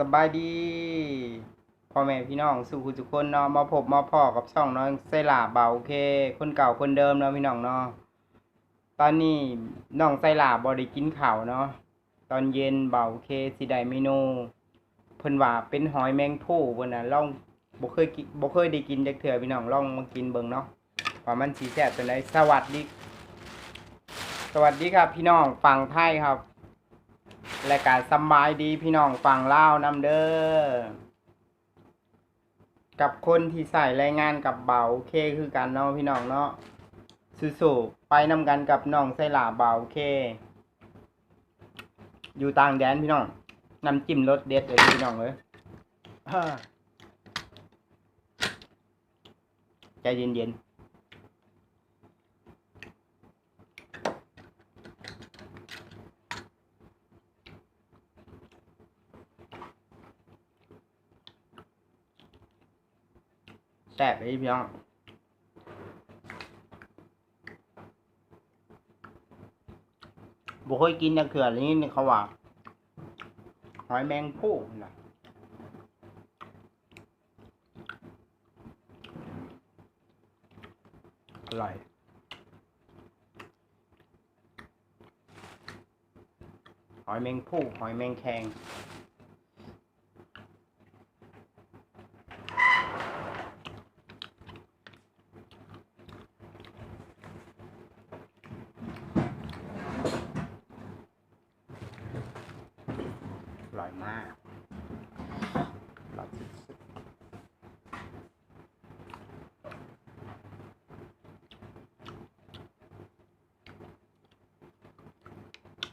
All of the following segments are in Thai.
สบายดีพ่อแม่พี่น้องสู่คุณทุกคนเนาะมาพบมาพ่อกับช่องน้องไซลาเบาโอเค คนเก่าคนเดิมเนาะพี่น้องเนาะตอนนี้น้องไซลาบ่ได้กินข้าวเนาะตอนเย็นเบาโอเคสิได้เมนูเพิ่นว่าเป็นหอยแมงผู้เพิ่นน่ะลองบ่เคยกินบ่เคยได้กินจักเทื่อพี่น้องลองมากินเบิ่งเนาะว่ามันสิแซ่บเป็นไดสวัสดี สวัสดีครับพี่น้องฝั่งไทยครับ และการสำบายดีพี่น้องฝั่งลาวนำเด้อกับคนที่ใส่รายงานกับเบาโอเคคือกันเนาะพี่น้องเนาะสู้ๆไปนำกันกับน้องไซลาเบาโอเค อยู่ต่างแดนพี่น้องน้ำจิ้มรสเด็ดเลยพี่น้องเลยใจเย็นๆ ซ่บเลยพี่น้องบ่เคยกินจักเถื่อนนี่เขาว่าหอยแมงผู้นะอร่อยหอยแมงผู้หอยแมงแคง มากอร่อยสุดๆ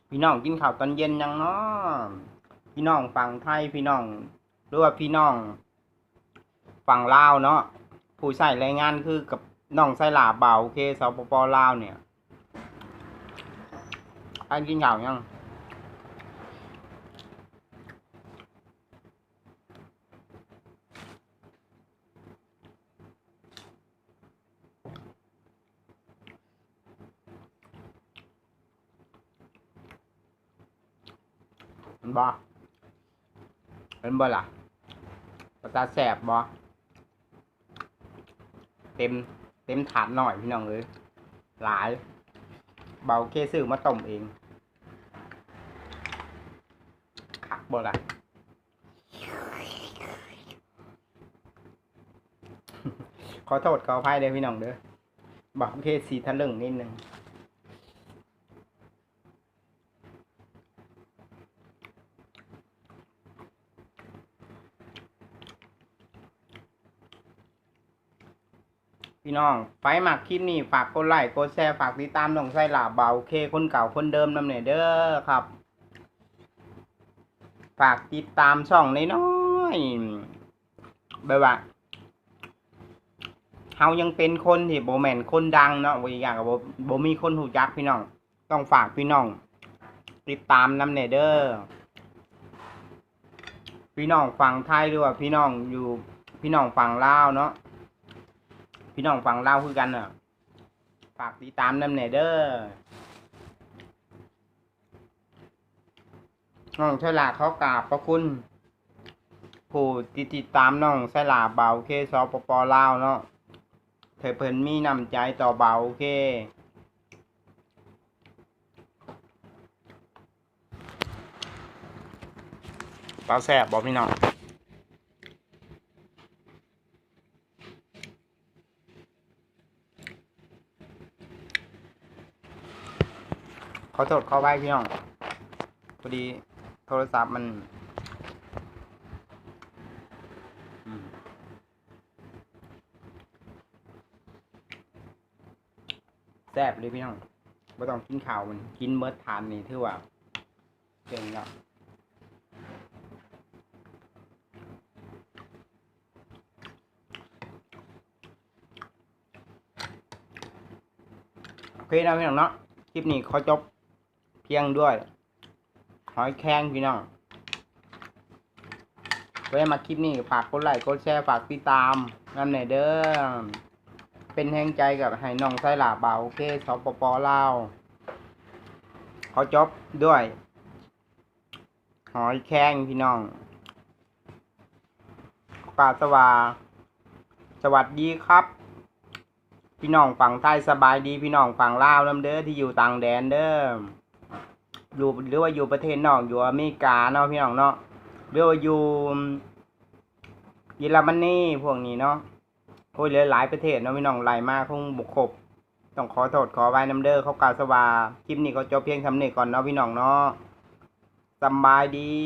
พี่น้องกินข้าวตอนเย็นยังเนาะพี่น้องฝั่งไทยพี่น้อง หรือว่าพี่น้องฝั่งลาวเนาะผู้ใช้แรงงานคือกับน้องไซลาเบาโอเคสปปลาวเนี่ยอันกินข้าวยัง มันบ่เป็นบ่ล่ะปลาตาแสบบ่เต็ม เต็มถาดหน่อยพี่น้องเอ้ยหลาย เบาเคซื้อมาต้มเองคักบ่ล่ะขอโทษขออภัยเด้อพี่น้องเด้อเบาเคสีทะลึ่งนิดนึง พี่น้องไฟหมักคลิปนี้ฝากกดไลค์กดแชร์ฝากติดตามน้องไส้หลาเบาเคคนเก่าคนเดิมนำเนี่ยเด้อครับ ฝากติดตามช่องน้อยๆแบบว่าเฮายังเป็นคนที่โบแมนคนดังเนาะอีกอย่างกับโบมีคนหูจักพี่น้อง ต้องฝากพี่น้อง ติดตามนำเนี่ยเด้อพี่น้องฝั่งไทยหรือว่าพี่น้องอยู่พี่น้องฝั่งลาวเนาะ พี่น้องฟังเล่าคือกันอะฝากติดตามน้ำเนเดอร์น้องใช่ลาเขากราบพระคุณ ผู้ติดติดตามน้องใช่ลาเบาเคสปปลาวเนาะเธอเพิ่นมีน้ำใจต่อเบาเคปลาแสบบอกพี่น้อง ขอโทษขอไว้พี่น้องพอดีโทรศัพท์มันแซ่บเลยพี่น้องไม่ต้องกินข้าวมันกินเมิดทานนี่ถือว่าเก่งแล้วโอเคนะพี่น้องเนาะคลิปนี้ขอจบ เพียงด้วย หอยแครงพี่น้องไว้มาคลิปนี้ฝากกดไลค์กดแชร์ฝากติดตามนั่นไหนเด้อเป็นแห่งใจกับให้น้องไส้หลาเบาโอเคสปปลาวขอจบด้วย หอยแครงพี่น้องกราสวาสวัสดีครับ พี่น้องฝั่งใต้สบายดีพี่น้องฝั่งลาวน้ำเด้อที่อยู่ต่างแดนเด้อ อยู่หรือว่าอยู่ประเทศนอกอยู่อเมริกาเนาะพี่น้องเนาะหรือว่าอยู่เยอรมนีพวกนี้เนาะโอ้ยหลายประเทศเนาะพี่น้องหลายมากคงบุกครบต้องขอโทษขอไว้น้ำเด้อเขากล่าวสวาคลิปนี้ก็จบเพียงทำเนีก่อนเนาะพี่น้องเนาะสบายดี